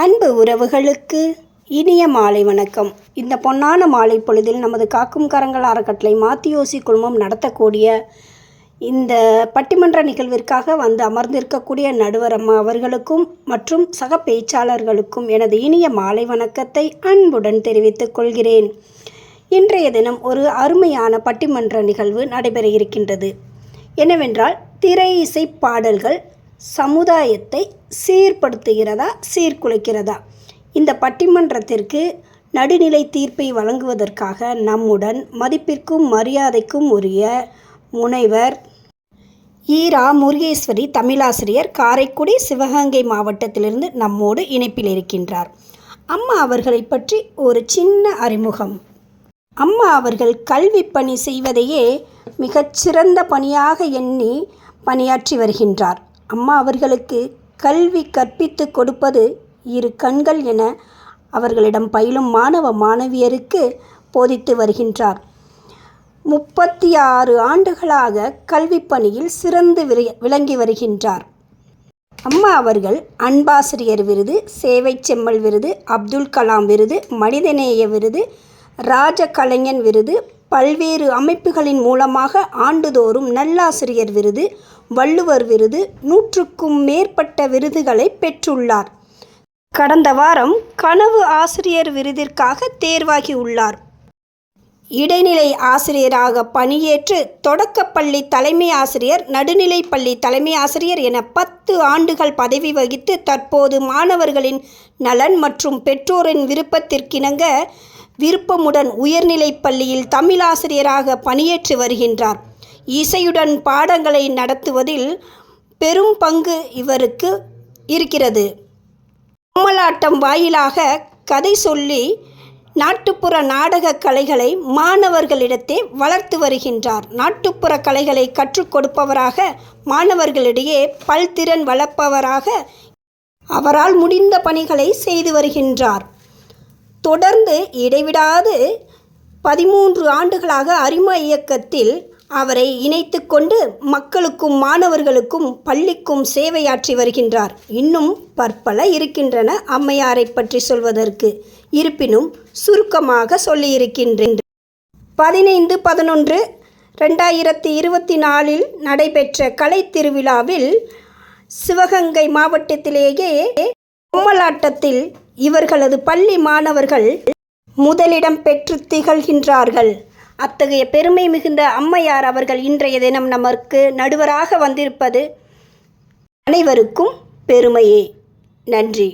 அன்பு உறவுகளுக்கு இனிய மாலை வணக்கம். இந்த பொன்னான மாலை பொழுதில் நமது காக்கும் கரங்கள் அறக்கட்டளை மாத்தியோசி குழுமம் நடத்தக்கூடிய இந்த பட்டிமன்ற நிகழ்விற்காக வந்து அமர்ந்திருக்கக்கூடிய நடுவர் அம்மா அவர்களுக்கும் மற்றும் சக பேச்சாளர்களுக்கும் எனது இனிய மாலை வணக்கத்தை அன்புடன் தெரிவித்துக் கொள்கிறேன். இன்றைய தினம் ஒரு அருமையான பட்டிமன்ற நிகழ்வு நடைபெற இருக்கின்றது. என்னவென்றால் திரை இசை பாடல்கள் சமுதாயத்தை சீர்படுத்துகிறதா சீர்குலைக்கிறதா? இந்த பட்டிமன்றத்திற்கு நடுநிலை தீர்ப்பை வழங்குவதற்காக நம்முடன் மதிப்பிற்கும் மரியாதைக்கும் உரிய முனைவர் ஈரா முருகேஸ்வரி தமிழாசிரியர் காரைக்குடி சிவகங்கை மாவட்டத்திலிருந்து நம்மோடு இணைப்பில் இருக்கின்றார் அம்மா அவர்களை பற்றி ஒரு சின்ன அறிமுகம். அம்மா அவர்கள் கல்வி பணி செய்வதையே மிகச்சிறந்த பணியாக எண்ணி பணியாற்றி வருகின்றார். அம்மா அவர்களுக்கு கல்வி கற்பித்து கொடுப்பது இரு கண்கள் என அவர்களிடம் பயிலும் மாணவ மாணவியருக்கு போதித்து வருகின்றார். முப்பத்தி ஆறு ஆண்டுகளாக கல்வி பணியில் சிறந்து விரி- விளங்கி வருகின்றார். அம்மா அவர்கள் அன்பாசிரியர் விருது சேவை செம்மல் விருது அப்துல் கலாம் விருது மனிதநேய விருது ராஜ கலைஞன் விருது பல்வேறு அமைப்புகளின் மூலமாக ஆண்டுதோறும் நல்லாசிரியர் விருது வள்ளுவர் விருது நூற்றுக்கும் மேற்பட்ட விருதுகளை பெற்றுள்ளார். கடந்த வாரம் கனவு ஆசிரியர் விருதிற்காக தேர்வாகியுள்ளார் இடைநிலை ஆசிரியராக பணியேற்று தொடக்கப்பள்ளி தலைமை ஆசிரியர் நடுநிலை பள்ளி தலைமை ஆசிரியர் என பத்து ஆண்டுகள் பதவி வகித்து தற்போது மாணவர்களின் நலன் மற்றும் பெற்றோரின் விருப்பத்திற்கிணங்க விருப்பமுடன் உயர்நிலைப் பள்ளியில் தமிழாசிரியராக பணியேற்று வருகின்றார். இசையுடன் பாடங்களை நடத்துவதில் பெரும் பங்கு இவருக்கு இருக்கிறது. பொம்மலாட்டம் வாயிலாக கதை சொல்லி நாட்டுப்புற நாடக கலைகளை மாணவர்களிடத்தே வளர்த்து வருகின்றார். நாட்டுப்புற கலைகளை கற்றுக் கொடுப்பவராக மாணவர்களிடையே பல்திறன் வளர்ப்பவராக அவரால் முடிந்த பணிகளை செய்து வருகின்றார். தொடர்ந்து இடைவிடாது. பதிமூன்று ஆண்டுகளாக அரிமா இயக்கத்தில் அவரை இணைத்து கொண்டு மக்களுக்கும் மாணவர்களுக்கும் பள்ளிக்கும் சேவையாற்றி வருகின்றார். இன்னும் பற்பல இருக்கின்றன அம்மையாரை பற்றி சொல்வதற்கு. இருப்பினும் சுருக்கமாக சொல்லியிருக்கின்றேன். பதினைந்து பதினொன்று ரெண்டாயிரத்தி இருபத்தி நாலில் நடைபெற்ற கலை திருவிழாவில் சிவகங்கை மாவட்டத்திலேயே பொம்மலாட்டத்தில் இவர்களது பள்ளி மாணவர்கள் முதலிடம் பெற்று திகழ்கின்றார்கள். அத்தகைய பெருமை மிகுந்த அம்மையார் அவர்கள் இன்றைய தினம் நமக்கு நடுவராக வந்திருப்பது அனைவருக்கும் பெருமையே. நன்றி.